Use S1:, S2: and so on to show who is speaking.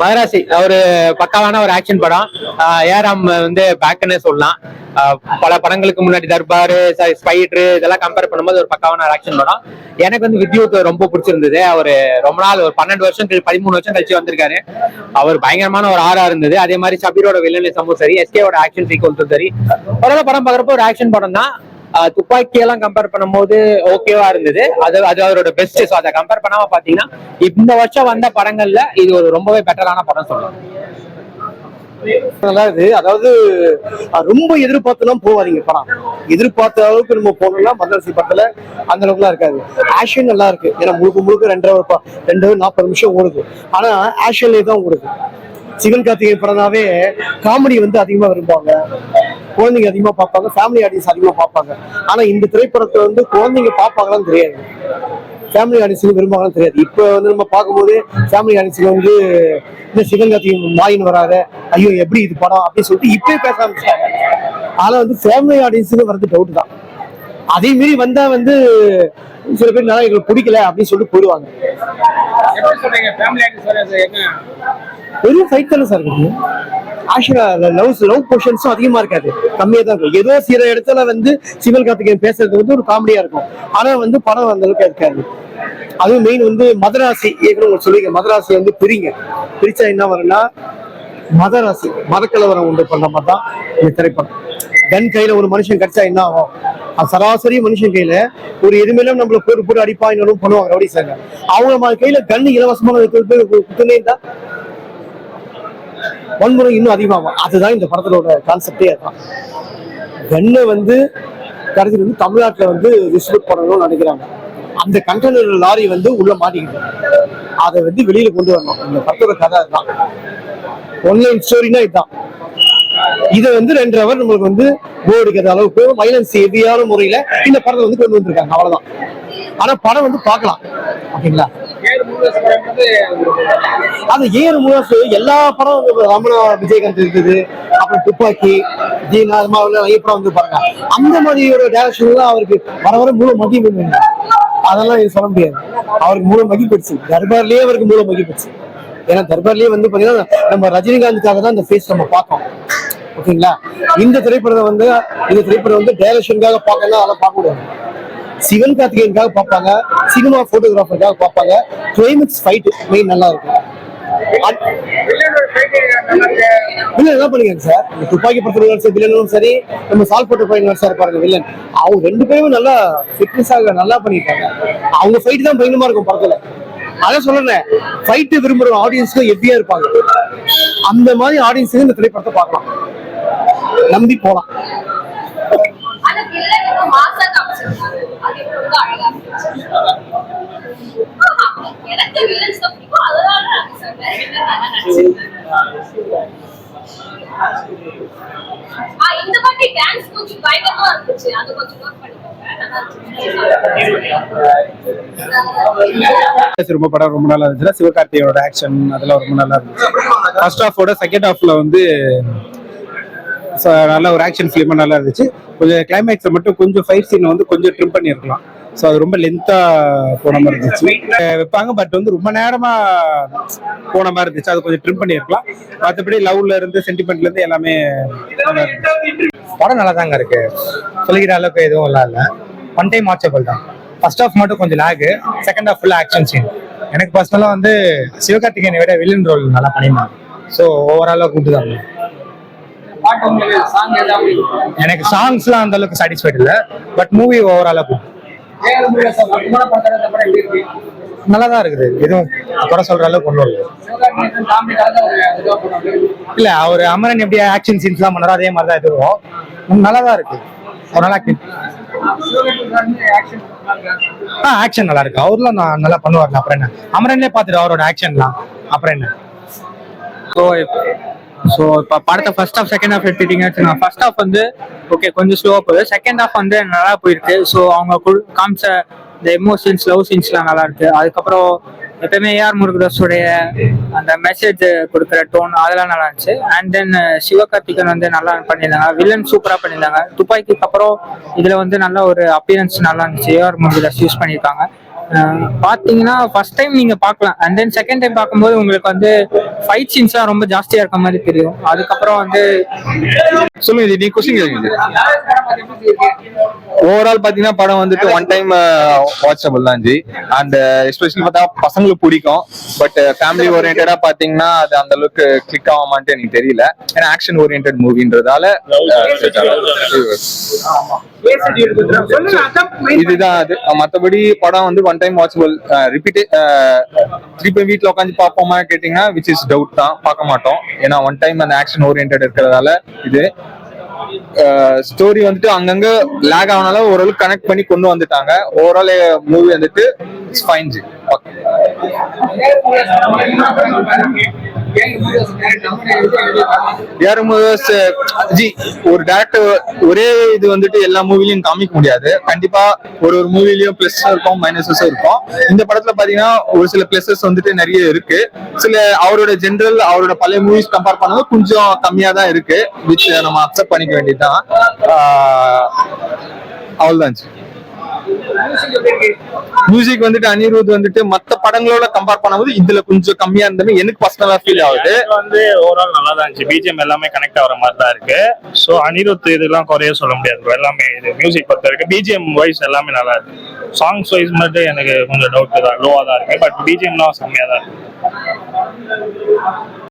S1: மதராசி ஒரு பக்காவான ஒரு ஆக்ஷன் படம். ஆஹ் வந்து பேக்குன்னு சொல்லலாம். பல படங்களுக்கு முன்னாடி தர்பார் ஸ்பைட்ரு இதெல்லாம் கம்பேர் பண்ணும்போது ஒரு பக்காவான ஒரு ஆக்ஷன் படம். எனக்கு வந்து வித்யூத் ரொம்ப பிடிச்சிருந்தது. அவர் ரொம்ப நாள் ஒரு பன்னெண்டு வருஷம் பதிமூணு வருஷம் கழிச்சு வந்திருக்காரு. அவர் பயங்கரமான ஒரு ஆறா இருந்தது. அதே மாதிரி சபீரோட வில்லனிசமும் சரி எஸ்கேவோட ஆக்ஷன் சீக்வன்ஸும் சரி. ஓரளவு படம் பார்க்குறப்போ ஒரு ஆக்ஷன் படம் தான் துப்பாக்கி எல்லாம் கம்பேர் பண்ணும்போது ஓகேவா இருந்தது. அது அது அவரோட பெஸ்ட் ஸோ அதை கம்பேர் பண்ணாம பாத்தீங்கன்னா இந்த வருஷம் வந்த படங்கள்ல இது ஒரு ரொம்பவே பெட்டரான படம் சொல்லலாம்.
S2: நல்லா இது அதாவது ரொம்ப எதிர்பார்த்துலாம் போவாதீங்க படம். எதிர்பார்த்த அளவுக்கு நம்ம போனோம்னா மதரசி படத்துல அந்த அளவுக்குலாம் இருக்காது. ஆக்ஷன் நல்லா இருக்கு. ஏன்னா முழுக்க முழுக்க ரெண்டரை ஒரு ரெண்டு நாற்பது நிமிஷம் ஓடுது. ஆனா ஆக்ஷன்லேயே தான் ஓடுது. சிவன் கார்த்திகேயன் படம்னாவே காமெடி வந்து அதிகமா விரும்புவாங்க. குழந்தைங்க அதிகமா பார்ப்பாங்க ஃபேமிலி ஆடியன்ஸ் அதிகமா பார்ப்பாங்க. ஆனா இந்த திரைப்படத்தை வந்து குழந்தைங்க பார்ப்பாங்களான்னு தெரியாது. ஃபேமிலி ஆடியன்ஸுக்கு விரும்புவாங்கன்னு தெரியாது. இப்போ வந்து நம்ம பார்க்கும்போது ஃபேமிலி ஆடியன்ஸுக்கு வந்து இந்த சிவன் கார்த்திகேயன் மாயின் வராத ஐயோ எப்படி இது படம் அப்படின்னு சொல்லிட்டு இப்பயே பேச ஆரம்பிச்சிட்டாங்க. ஆனா வந்து ஃபேமிலி ஆடியன்ஸுக்கு வரது டவுட் தான். அதே மீறி வந்தா வந்து சில பேர் நல்லா எங்களுக்கு பிடிக்கல அப்படின்னு சொல்லிட்டு போயிடுவாங்க. வெறும் ஃபைட் தானே சார் இருக்கு. ஆக்சுவலா லவ் லவ் போர்ஷன்ஸும் அதிகமா இருக்காது. கம்மியா தான் இருக்கும். ஏதோ சில இடத்துல வந்து சிவன் கார்த்திகேயன் பேசுறது வந்து ஒரு காமெடியா இருக்கும். ஆனா வந்து படம் அந்த அளவுக்கு இருக்காது. அதுவும் மெயின் வந்து மதராசி ஏற்கனவே சொல்லிங்க மதராசி வந்து பிரிங்க. பிரிச்சா என்ன வரும்னா மதராசி மதக்கலவரம் உண்டு பண்ண மாதிரி தான் இந்த திரைப்படம். கன் கையில ஒரு மனுஷன் கிடைச்சா என்ன ஆகும்? அது சராசரி மனுஷன் கையில ஒரு எதுமேலும் நம்மள போட்டு போட்டு அடிப்பா இன்னொரு பண்ணுவாங்க ரவுடி சாங்க அவங்க கையில கண்ணு இலவசமான குத்துனே தான் வன்முறை இன்னும் அதிகமாகும். அதுதான் இந்த படத்தோட கான்செப்டே அதுதான். வெண்ணை வந்து கடைசியில் வந்து தமிழ்நாட்டில் வந்து டிஸ்ட்ரிபியூட் பண்ணணும்னு நினைக்கிறாங்க. அந்த கண்டெய்னர் லாரி வந்து உள்ள மாட்டிக்கிட்டு அதை வந்து வெளியில கொண்டு வரணும். இந்த படத்தோட கதை அதுதான். ஒன்லைன் ஸ்டோரினா இதுதான். இதை வந்து ரெண்டு ஹவர் நம்மளுக்கு வந்து போர்டுக்கிற அளவுக்கு வைலன்ஸ் ஹெவியான முறையில இந்த படத்தை வந்து கொண்டு வந்திருக்காங்க. அவ்வளவுதான். ஆனா படம் வந்து பார்க்கலாம். ஓகேங்களா?
S3: அந்த மூணு வருஷம்
S2: அது எல்லா படம் ரமணா விஜயகாந்த் இருக்குது. அப்புறம் துப்பாக்கி ஜீனா அது மாதிரி நிறைய படம் வந்து பாருங்க. அந்த மாதிரி ஒரு டேரக்ஷன் அவருக்கு வர வர மூல மதிப்பு அதெல்லாம் இது சொல்ல முடியாது. அவருக்கு மூல மகிழ்ச்சி தர்பார்லயே அவருக்கு மூல மகிழ்ச்சி ஏன்னா தர்பார்லயே வந்து பாத்தீங்கன்னா நம்ம ரஜினிகாந்துக்காக தான் இந்த ஃபேஸ் நம்ம பார்த்தோம். ஓகேங்களா? இந்த திரைப்படத்தை வந்து இந்த திரைப்படம் வந்து டைரக்ஷனுக்காக பார்க்கலாம் அதெல்லாம் பார்க்க முடியாது. சிவன் கார்த்திகேயனுக்காக பார்ப்பாங்க சினிமா போட்டோகிராஃபருக்காக பார்ப்பாங்க. கிளைமேக்ஸ் ஃபைட் மெயின் நல்லா இருக்கும். வில்லன் என்ன சார். துப்பாக்கி படத்துல சரி வில்லனும் சரி நம்ம சால் போட்டு பையன் சார் பாருங்க வில்லன் அவங்க ரெண்டு பேரும் நல்லா ஃபிட்னஸாக நல்லா பண்ணிருக்காங்க. அவங்க ஃபைட் தான் பயங்கரமா இருக்கும் படத்துல. அதான் சொல்றேன் ஃபைட் விரும்புற ஆடியன்ஸ்க்கு எப்படியா இருப்பாங்க. அந்த மாதிரி ஆடியன்ஸுக்கு இந்த திரைப்படத்தை பார்க்கலாம். நம்பி போலாம்.
S4: எனக்கு வில்லன்ஸ் தான் பிடிக்கும். அதனால நான் சொன்னேன். இந்த டான்ஸ் கொஞ்சம் பயங்கரமா இருந்துச்சு. அது கொஞ்சம்
S5: ரொம்ப படம் ரொம்ப நல்லா இருந்துச்சுன்னா சிவகார்த்தியோட ஆக்ஷன் அதெல்லாம் ரொம்ப நல்லா இருந்துச்சு. ஃபர்ஸ்ட் ஹாஃபோட செகண்ட் ஹாஃப்ல வந்து நல்ல ஒரு ஆக்ஷன் ஃபிலிமா நல்லா இருந்துச்சு. கொஞ்சம் கிளைமேக்ஸை மட்டும் கொஞ்சம் ஃபைட் சீன் வந்து கொஞ்சம் ட்ரிம் பண்ணியிருக்கலாம். ஸோ அது ரொம்ப லென்த்தா போன மாதிரி இருந்துச்சு. வைப்பாங்க பட் வந்து ரொம்ப நேரமா போன மாதிரி இருந்துச்சு. அது கொஞ்சம் ட்ரிம் பண்ணியிருக்கலாம். மற்றபடி லவ்ல இருந்து சென்டிமெண்ட்ல இருந்து எல்லாமே நல்லா இருந்துச்சு.
S1: படம் நல்லா தாங்க இருக்கு. சொல்லிக்கிற அளவுக்கு எதுவும் இல்ல. ஒன் டைம் வாட்சபிள் தான். ஃபர்ஸ்ட் ஹாஃப் மட்டும் கொஞ்சம் லேகு செகண்ட் ஹாஃப் ஃபுல்லா ஆக்ஷன் சீன் எனக்கு பர்சனலாக வந்து சிவகார்த்திகேயனை விட வில்லன் ரோல் நல்லா பண்ணியிருந்தாங்க. ஸோ ஓவராலாக கூப்பிட்டு தான். எனக்கு சாங்ஸ்லாம் அந்த அளவுக்கு சாட்டிஸ்ஃபைட் இல்லை. பட் மூவி
S3: எப்படி இருக்கு?
S1: நல்லா தான் இருக்குது. எதுவும் குறை சொல்ற அளவுக்கு ஒன்றும் இல்லை. இல்ல அவர் அமரன் எப்படி ஆக்ஷன் சீன்ஸ்லாம் பண்ணாரோ அதே மாதிரி தான் இதுவும் நல்லா தான் இருக்கு. ஒரு நல்லா ஆ ஆக்ஷன் நல்லா இருக்கு. அவர்லாம் நான் நல்லா பண்ணுவார்ல அப்புறம் என்ன? அமரன்லேயே பார்த்துட்டு அவரோட ஆக்ஷன்லாம் அப்புறம் என்ன?
S6: ஸோ ஸோ இப்போ படத்தை ஃபர்ஸ்ட் ஆஃப் செகண்ட் ஹாஃப் எடுத்துட்டீங்க வச்சுக்கோங்க. ஃபர்ஸ்ட் ஆஃப் வந்து ஓகே கொஞ்சம் ஸ்லோவாக போகுது. செகண்ட் ஹாஃப் வந்து நல்லா போயிருக்கு. ஸோ அவங்க காமிச்ச இந்த எமோஷன்ஸ் லவ் சீன்ஸ்லாம் நல்லா இருக்கு. அதுக்கப்புறம் எப்பயுமே ஏஆர் முருகதாஸுடைய அந்த மெசேஜ் கொடுக்குற டோன் அதெல்லாம் நல்லா இருந்துச்சு. அண்ட் தென் uh, சிவகார்த்திகன் வந்து நல்லா பண்ணியிருந்தாங்க. வில்லன் சூப்பராக பண்ணியிருந்தாங்க. துப்பாக்கிக்கு அப்புறம் இதில் வந்து நல்ல ஒரு அப்பியரன்ஸ் நல்லா இருந்துச்சு. ஏஆர் முருகதாஸ் யூஸ் பண்ணியிருக்காங்க. Uh, பார்த்தீங்கன்னா ஃபர்ஸ்ட் டைம் நீங்கள் பார்க்கலாம். அண்ட் தென் செகண்ட் டைம் பார்க்கும்போது உங்களுக்கு வந்து ஃபைட் சீன்ஸ்லாம் ரொம்ப ஜாஸ்தியா இருக்க மாதிரி தெரியும். அதுக்கப்புறம் வந்து
S7: சொல்லுங்க இது நீ கொஸ்டின் கேக்குங்க ஓவரால் பாத்தீங்கன்னா படம் வந்துட்டு ஒன் டைம் வாட்சபிள் தான் ஜி. அண்ட் எஸ்பெஷலி பார்த்தா பசங்களுக்கு பிடிக்கும். பட் ஃபேமிலி ஓரியன்டா பாத்தீங்கன்னா அது அந்த அளவுக்கு கிளிக் ஆகுமான்ட்டு எனக்கு தெரியல. ஏன்னா ஆக்ஷன் ஓரியன்ட் மூவின்றதால இதுதான் அது. மத்தபடி படம் வந்து ஒன் டைம் வாட்சபிள் ரிப்பீட் திருப்பி வீட்ல உட்காந்து பார்ப்போமா கேட்டீங்கன்னா விச் இஸ் டவுட் தான். பார்க்க மாட்டோம். ஏன்னா ஒன் டைம் அந்த ஆக்ஷன் ஓரியன்ட் இருக்கிறதால இது ஸ்டோரி வந்துட்டு அங்கங்க லேக் ஆனால ஓரளவுக்கு கனெக்ட் பண்ணி கொண்டு வந்துட்டாங்க. ஓவரால் மூவி வந்துட்டு ஃபைன் ஜி. ஏஆர் மூவிஸ் ஜி ஒரு டேரக்டர் ஒரே இது வந்துட்டு எல்லா மூவிலையும் காமிக்க முடியாது. கண்டிப்பா ஒரு ஒரு மூவிலையும் பிளஸ் இருக்கும் மைனஸஸும் இருக்கும். இந்த படத்துல பாத்தீங்கன்னா ஒரு சில பிளஸஸ் வந்துட்டு நிறைய இருக்கு. சில அவரோட ஜென்ரல் அவரோட பழைய மூவிஸ் கம்பேர் பண்ணது கொஞ்சம் கம்மியா தான் இருக்கு விச் நம்ம அக்செப்ட் பண்ணிக்க வேண்டியதுதான். ஆஹ் அவ்வளவுதான் ஜி. மியூசிக் வந்துட்டு அனிருத் வந்துட்டு மத்த படங்களோட கம்பேர் பண்ணும்போது இதுல கொஞ்சம் கம்மியா இருந்தாலும் எனக்கு பர்சனலா ஃபீல் ஆகுது.
S8: வந்து ஓவரால் நல்லா தான் இருந்துச்சு பிஜிஎம் எல்லாமே கனெக்ட் ஆகிற மாதிரி தான் இருக்கு. ஸோ அனிருத் இதெல்லாம் குறைய சொல்ல முடியாது எல்லாமே இது மியூசிக் பொறுத்த வரைக்கும் பிஜிஎம் வைஸ் எல்லாமே நல்லா இருக்கு. சாங்ஸ் வைஸ் மட்டும் எனக்கு கொஞ்சம் டவுட் தான் லோவா தான் இருக்கு. பட் பிஜிஎம்லாம் செம்மையா தான் இருக்கு.